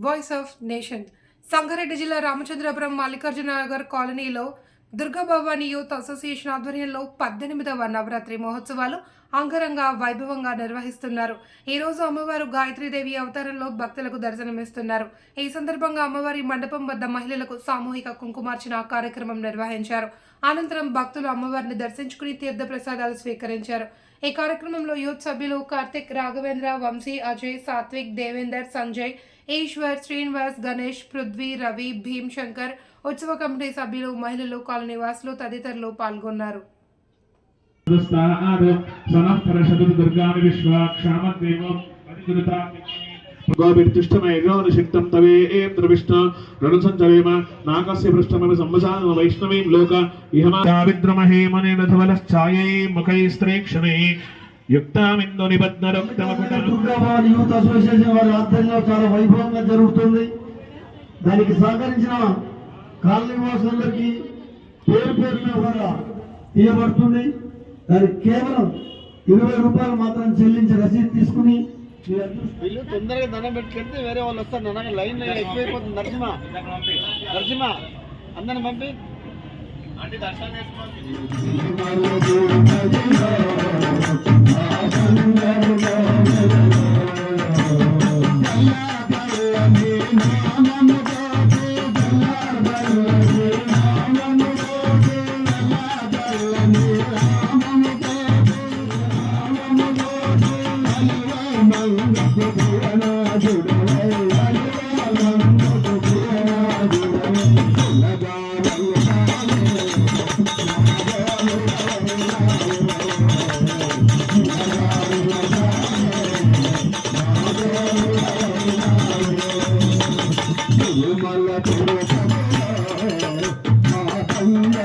Voice of nation Sangareddy జిల్లా రామచంద్రపురం మల్లికార్జున నగర్ కాలనీలో Durga Bhavani youth association ఆధ్వర్యంలో పద్దెనిమిదవ నవరాత్రి మహోత్సవాలు అంగరంగ వైభవంగా నిర్వహిస్తున్నారు. ఈ రోజు అమ్మవారు గాయత్రీదేవి అవతారంలో భక్తులకు దర్శనమిస్తున్నారు. ఈ సందర్భంగా అమ్మవారి మండపం వద్ద మహిళలకు సామూహిక కుంకుమార్చన కార్యక్రమం నిర్వహించారు. అనంతరం భక్తులు అమ్మవారిని దర్శించుకుని తీర్థ ప్రసాదాలు స్వీకరించారు. ఈ కార్యక్రమంలో యూత్ సభ్యులు కార్తిక్ రాఘవేంద్ర వంశీ అజయ్ సాత్విక్ దేవేందర్ సంజయ్ ఈశ్వర్ శ్రీనివాస్ గణేష్ పృథ్వీ రవి భీమ్ శంకర్ ఉత్సవ కమిటీ సభ్యులు మహిళలు కాలనీ నివాసులు తదితరులు పాల్గొన్నారు. దుస్తానాదు స్వనః పరషదు ఇహమావిద్రమహేమనేన ధవలశ్చాయై ముఖైస్త్రేక్షణై యుక్తామిందు నిబద్ధరక్తమకుట దుర్గాభవాని యూత్ అసోసియేషన్ వారి ఆధ్వర్యంలో చాలా వైభవంగా జరుగుతుంది దానికి సహకరించిన కాలనీ వాసులందరికీ పేరు పేరున కూడా దానికి కేవలం ఇరవై రూపాయలు మాత్రం చెల్లించి రసీదు తీసుకుని వీళ్ళు తొందరగా దండం పెట్టుకెళ్తే వేరే వాళ్ళు వస్తారు. నాన్న లైన్ ఎక్కువైపోతుంది. నరసింహ నరసింహ అందరిని పంపి. దర్శనం విమల పురప మా తండ్రి